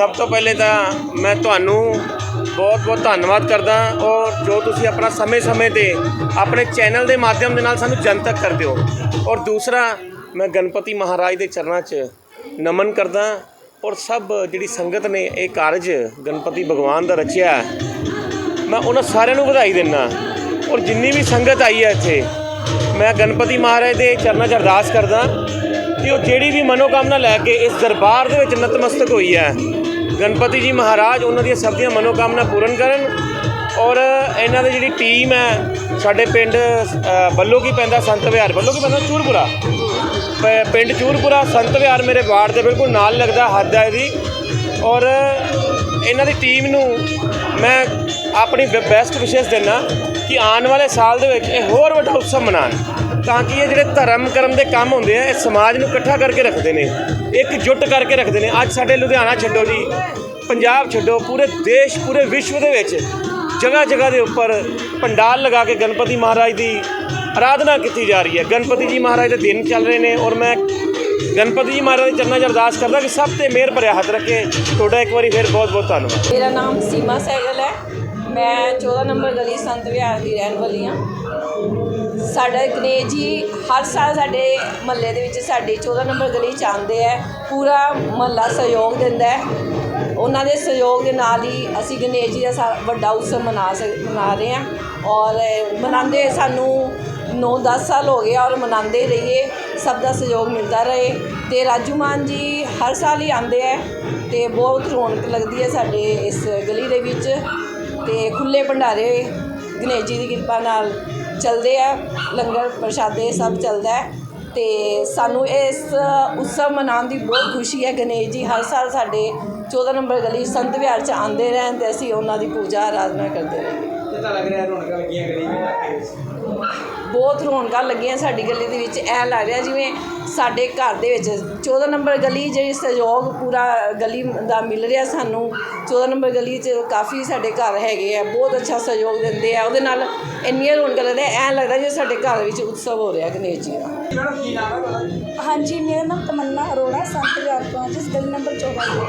ਸਭ ਤੋਂ ਪਹਿਲੇ ਤਾਂ ਮੈਂ ਤੁਹਾਨੂੰ ਬਹੁਤ-ਬਹੁਤ ਧੰਨਵਾਦ ਕਰਦਾ ਔਰ ਜੋ ਤੁਸੀਂ ਆਪਣਾ ਸਮੇਂ-ਸਮੇਂ ਤੇ ਆਪਣੇ ਚੈਨਲ ਦੇ ਮਾਧਿਅਮ ਦੇ ਨਾਲ ਸਾਨੂੰ ਜਨਤਕ ਕਰਦੇ ਹੋ। ਔਰ ਦੂਸਰਾ, ਮੈਂ ਗਣਪਤੀ ਮਹਾਰਾਜ ਦੇ ਚਰਨਾਂ 'ਚ ਨਮਨ ਕਰਦਾ ਔਰ ਸਭ ਜਿਹੜੀ ਸੰਗਤ ਨੇ ਇਹ ਕਾਰਜ ਗਣਪਤੀ ਭਗਵਾਨ ਦਾ ਰਚਿਆ ਮੈਂ ਉਹਨਾਂ ਸਾਰਿਆਂ ਨੂੰ ਵਧਾਈ ਦਿੰਦਾ। ਔਰ ਜਿੰਨੀ ਵੀ ਸੰਗਤ ਆਈ ਹੈ ਇੱਥੇ, ਮੈਂ ਗਣਪਤੀ ਮਹਾਰਾਜ ਦੇ ਚਰਨਾਂ 'ਚ ਅਰਦਾਸ ਕਰਦਾ ਕਿ ਉਹ ਜਿਹੜੀ ਵੀ ਮਨੋਕਾਮਨਾ ਲੈ ਕੇ ਇਸ ਦਰਬਾਰ ਦੇ ਵਿੱਚ ਨਤਮਸਤਕ ਹੋਈ ਹੈ ਗਣਪਤੀ ਜੀ ਮਹਾਰਾਜ ਉਹਨਾਂ ਦੀਆਂ ਸਭ ਦੀਆਂ ਮਨੋਕਾਮਨਾ ਪੂਰਨ ਕਰਨ ਔਰ ਇਹਨਾਂ ਦੀ ਜਿਹੜੀ ਟੀਮ ਹੈ ਸਾਡੇ ਪਿੰਡ ਅ, ਕੀ ਪੈਂਦਾ ਸੰਤ ਵਿਹਾਰ ਵੱਲੋਂ ਕੀ ਪੈਂਦਾ ਚੂਰਪੁਰਾ। ਪਿੰਡ ਚੂਰਪੁਰਾ ਸੰਤ ਵਿਹਾਰ ਮੇਰੇ ਵਾਰਡ ਦੇ ਬਿਲਕੁਲ ਨਾਲ ਲੱਗਦਾ ਹੱਦ ਹੈ ਇਹਦੀ। ਔਰ ਇਹਨਾਂ ਦੀ ਟੀਮ ਨੂੰ ਮੈਂ ਆਪਣੀ ਬੈਸਟ ਵਿਸ਼ੇਸ ਦਿੰਦਾ ਕਿ ਆਉਣ ਵਾਲੇ ਸਾਲ ਦੇ ਵਿੱਚ ਇਹ ਹੋਰ ਵੱਡਾ ਉਤਸਵ ਮਨਾਉਣ। ਤਾਂ ਕਿ ਇਹ ਜਿਹੜੇ ਧਰਮ ਕਰਮ ਦੇ ਕੰਮ ਹੁੰਦੇ ਆ, ਇਹ ਸਮਾਜ ਨੂੰ ਇਕੱਠਾ ਕਰਕੇ ਰੱਖਦੇ ਨੇ, ਇੱਕ ਜੁੱਟ ਕਰਕੇ ਰੱਖਦੇ ਨੇ। ਅੱਜ ਸਾਡੇ ਲੁਧਿਆਣਾ ਛੱਡੋ ਜੀ, ਪੰਜਾਬ ਛੱਡੋ, ਪੂਰੇ ਦੇਸ਼, ਪੂਰੇ ਵਿਸ਼ਵ ਦੇ ਵਿੱਚ ਜਗ੍ਹਾ ਜਗ੍ਹਾ ਦੇ ਉੱਪਰ ਪੰਡਾਲ ਲਗਾ ਕੇ ਗਣਪਤੀ ਮਹਾਰਾਜ ਦੀ ਆਰਾਧਨਾ ਕੀਤੀ ਜਾ ਰਹੀ ਹੈ। ਗਣਪਤੀ ਜੀ ਮਹਾਰਾਜ ਦੇ ਦਿਨ ਚੱਲ ਰਹੇ ਨੇ ਔਰ ਮੈਂ ਗਣਪਤੀ ਜੀ ਮਹਾਰਾਜ ਦੇ ਚਰਨਾਂ 'ਚ ਅਰਦਾਸ ਕਰਦਾ ਕਿ ਸਭ ਤੇ ਮਿਹਰ ਭਰਿਆ ਹੱਥ ਰੱਖੇ। ਤੁਹਾਡਾ ਇੱਕ ਵਾਰੀ ਫਿਰ ਬਹੁਤ ਬਹੁਤ ਧੰਨਵਾਦ। ਮੇਰਾ ਨਾਮ ਸੀਮਾ ਸਹਿਗਲ ਹੈ। ਮੈਂ 14 ਨੰਬਰ ਗਲੀ ਸੰਤ ਵਿਹਾਰ ਦੀ ਰਹਿਣ ਵਾਲੀ ਹਾਂ। ਸਾਡਾ ਗਣੇਸ਼ ਜੀ, ਹਰ ਸਾਲ ਸਾਡੇ ਮਹੱਲੇ ਦੇ ਵਿੱਚ ਸਾਡੀ 14 ਨੰਬਰ ਗਲੀ ਚ ਆਉਂਦੇ ਹੈ ਪੂਰਾ ਮਹੱਲਾ ਸਹਿਯੋਗ ਦਿੰਦਾ ਹੈ। ਉਹਨਾਂ ਦੇ ਸਹਿਯੋਗ ਦੇ ਨਾਲ ਹੀ ਅਸੀਂ ਗਣੇਸ਼ ਜੀ ਦਾ ਸਾ- ਵੱਡਾ ਉਤਸਵ ਮਨਾ ਸਕ ਮਨਾ ਰਹੇ ਹਾਂ। ਔਰ ਮਨਾਉਂਦੇ ਸਾਨੂੰ 9-10 ਸਾਲ ਹੋ ਗਏ ਔਰ ਮਨਾਉਂਦੇ ਰਹੀਏ। ਸਭ ਦਾ ਸਹਿਯੋਗ ਮਿਲਦਾ ਰਹੇ। ਤੇ ਰਾਜੂ ਮਾਨ ਜੀ ਹਰ ਸਾਲ ਹੀ ਆਉਂਦੇ ਹੈ ਤੇ ਬਹੁਤ ਰੌਣਕ ਲੱਗਦੀ ਹੈ ਸਾਡੇ ਇਸ ਗਲੀ ਦੇ ਵਿੱਚ। ਤੇ ਖੁੱਲੇ ਭੰਡਾਰੇ ਗਣੇਸ਼ ਜੀ ਦੀ ਕਿਰਪਾ ਨਾਲ ਚੱਲਦੇ ਆ, ਲੰਗਰ ਪ੍ਰਸ਼ਾਦੇ ਸਭ ਚੱਲਦਾ ਹੈ ਤੇ ਸਾਨੂੰ ਇਸ ਉਤਸਵ ਮਨਾਉਣ ਦੀ ਬਹੁਤ ਖੁਸ਼ੀ ਹੈ। ਗਣੇਸ਼ ਜੀ ਹਰ ਸਾਲ ਸਾਡੇ 14 ਨੰਬਰ ਗਲੀ ਸੰਤ ਵਿਹਾਰ ਚ ਆਉਂਦੇ ਰਹਿਣ ਤੇ ਅਸੀਂ ਉਹਨਾਂ ਦੀ ਪੂਜਾ, ਆਰਾਧਨਾ ਕਰਦੇ ਰਹੀਏ। ਕਿੱਦਾਂ ਲੱਗ ਰਿਹਾ ਰੌਣਕਾਂ ਲੱਗੀਆਂ ਗਲੀ ਵਿੱਚ ਬਹੁਤ ਰੌਣਕਾਂ ਲੱਗੀਆਂ ਸਾਡੀ ਗਲੀ ਦੇ ਵਿੱਚ ਐ ਲੱਗ ਰਿਹਾ ਜਿਵੇਂ ਸਾਡੇ ਘਰ ਦੇ ਵਿੱਚ 14 ਨੰਬਰ ਗਲੀ ਜਿਹੜੀ ਸਹਿਯੋਗ ਪੂਰਾ ਗਲੀ ਦਾ ਮਿਲ ਰਿਹਾ ਸਾਨੂੰ। 14 ਨੰਬਰ ਗਲੀ 'ਚ ਕਾਫੀ ਸਾਡੇ ਘਰ ਹੈਗੇ ਆ ਬਹੁਤ ਅੱਛਾ ਸਹਿਯੋਗ ਦਿੰਦੇ ਆ ਉਹਦੇ ਨਾਲ ਇੰਨੀਆਂ ਰੌਣਕਾਂ ਲੱਗਦੀਆਂ ਐ ਲੱਗਦਾ ਜਿਵੇਂ ਸਾਡੇ ਘਰ ਵਿੱਚ ਉਤਸਵ ਹੋ ਰਿਹਾ ਗਣੇਸ਼ ਜੀ ਦਾ। ਹਾਂਜੀ ਮੇਰਾ ਨਾਮ ਤਮੰਨਾ ਅਰੋੜਾ ਸੰਤ ਵਿਹਾਰ ਤੋਂ ਜਿਸ ਗਲੀ ਨੰਬਰ 14 ਤੋਂ।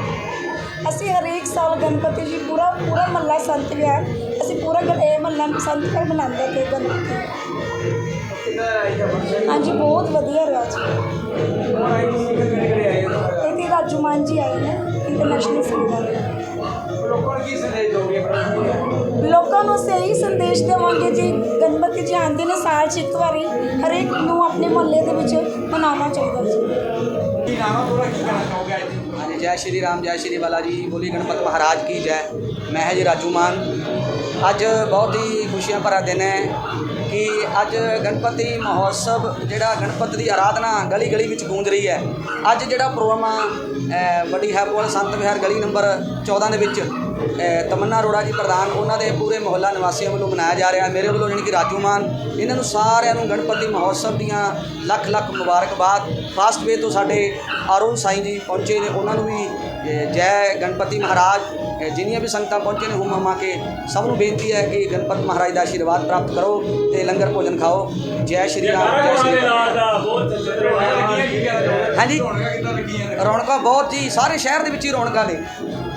ਅਸੀਂ ਹਰੇਕ ਸਾਲ ਗਣਪਤੀ ਜੀ ਪੂਰਾ ਪੂਰਾ ਮਹੱਲਾ ਸੰਤ ਵਿਹਾਰ ਅਸੀਂ ਪੂਰਾ ਮਹੱਲਾ ਸੰਤ ਵਿਹਾਰ ਮਨਾਉਂਦੇ ਤੇ ਗਣਪਤੀ हाँ जी, बहुत वादिया रहा जी। राजूमान जी आए हैं इंटरनेशनल सिंगर लोगों से यही संदेश देवे जी, गणपति जी आते हैं साल से एक बार हरेक अपने मोहल्ले के मनाना चाहिए हाँ जी। जय श्री राम, जय श्री बाला जी बोली गणपत महाराज की जय। मैं है जी राजू मान। अज बहुत ही खुशियाँ भरा दिन है। ਕਿ ਅੱਜ ਗਣਪਤੀ ਮਹੋਤਸਵ, ਜਿਹੜਾ ਗਣਪਤ ਦੀ ਆਰਾਧਨਾ ਗਲੀ ਗਲੀ ਵਿੱਚ ਗੂੰਜ ਰਹੀ ਹੈ। ਅੱਜ ਜਿਹੜਾ ਪ੍ਰੋਗਰਾਮ ਆ ਵੱਡੀ ਹੈਪੋਲ ਸੰਤ ਵਿਹਾਰ ਗਲੀ ਨੰਬਰ 14 ਦੇ ਵਿੱਚ ਤਮੰਨਾ ਅਰੋੜਾ ਜੀ ਪ੍ਰਧਾਨ, ਉਹਨਾਂ ਦੇ ਪੂਰੇ ਮੁਹੱਲਾ ਨਿਵਾਸੀਆਂ ਵੱਲੋਂ ਮਨਾਇਆ ਜਾ ਰਿਹਾ। ਮੇਰੇ ਵੱਲੋਂ ਜਾਣੀ ਕਿ ਰਾਜੂ ਮਾਨ, ਇਹਨਾਂ ਨੂੰ ਸਾਰਿਆਂ ਨੂੰ ਗਣਪਤੀ ਮਹੋਤਸਵ ਦੀਆਂ ਲੱਖ ਲੱਖ ਮੁਬਾਰਕਬਾਦ ਫਾਸਟ ਵੇ ਤੋਂ ਸਾਡੇ ਅਰੁਣ ਸਾਈਂ ਜੀ ਪਹੁੰਚੇ ਨੇ, ਉਹਨਾਂ ਨੂੰ ਵੀ ਜੈ ਗਣਪਤੀ ਮਹਾਰਾਜ। ਜਿੰਨੀਆਂ ਵੀ ਸੰਗਤਾਂ ਪਹੁੰਚੇ ਨੇ ਹੁਮ ਆ ਕੇ ਸਭ ਨੂੰ ਬੇਨਤੀ ਹੈ ਕਿ ਗਣਪਤ ਮਹਾਰਾਜ ਦਾ ਆਸ਼ੀਰਵਾਦ ਪ੍ਰਾਪਤ ਕਰੋ ਤੇ ਲੰਗਰ ਭੋਜਨ ਖਾਓ। ਜੈ ਸ਼੍ਰੀ ਰਾਮ, ਜੈ ਸ਼੍ਰੀ ਰਾਮ। ਹਾਂਜੀ। ਰੌਣਕਾਂ ਰੌਣਕਾਂ ਬਹੁਤ ਜੀ, ਸਾਰੇ ਸ਼ਹਿਰ ਦੇ ਵਿੱਚ ਹੀ ਰੌਣਕਾਂ ਨੇ।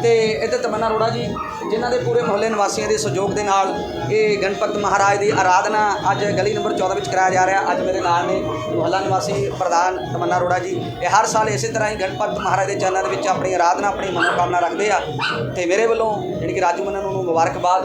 ਤੇ ਇੱਥੇ ਤਮੰਨਾ ਅਰੋੜਾ ਜੀ, ਜਿਨ੍ਹਾਂ ਦੇ ਪੂਰੇ ਮੁਹੱਲੇ ਨਿਵਾਸੀਆਂ ਦੇ ਸਹਿਯੋਗ ਦੇ ਨਾਲ ਇਹ ਗਣਪਤ ਮਹਾਰਾਜ ਦੀ ਆਰਾਧਨਾ ਅੱਜ ਗਲੀ ਨੰਬਰ 14 ਵਿੱਚ ਕਰਾਇਆ ਜਾ ਰਿਹਾ। ਅੱਜ ਮੇਰੇ ਨਾਲ ਨੇ ਮੁਹੱਲਾ ਨਿਵਾਸੀ ਪ੍ਰਧਾਨ ਤਮੰਨਾ ਅਰੋੜਾ ਜੀ। ਇਹ ਹਰ ਸਾਲ ਇਸੇ ਤਰ੍ਹਾਂ ਹੀ ਗਣਪਤ ਮਹਾਰਾਜ ਦੇ ਚਰਨਾਂ ਦੇ ਵਿੱਚ ਆਪਣੀ ਆਰਾਧਨਾ, ਆਪਣੀ ਮਨੋਕਾਮਨਾ ਰੱਖਦੇ ਆ। ਤੇ ਮੇਰੇ ਵੱਲੋਂ ਜਿਹੜੀ ਕਿ ਰਾਜੂ ਮੰਨਨ ਨੂੰ ਮੁਬਾਰਕਬਾਦ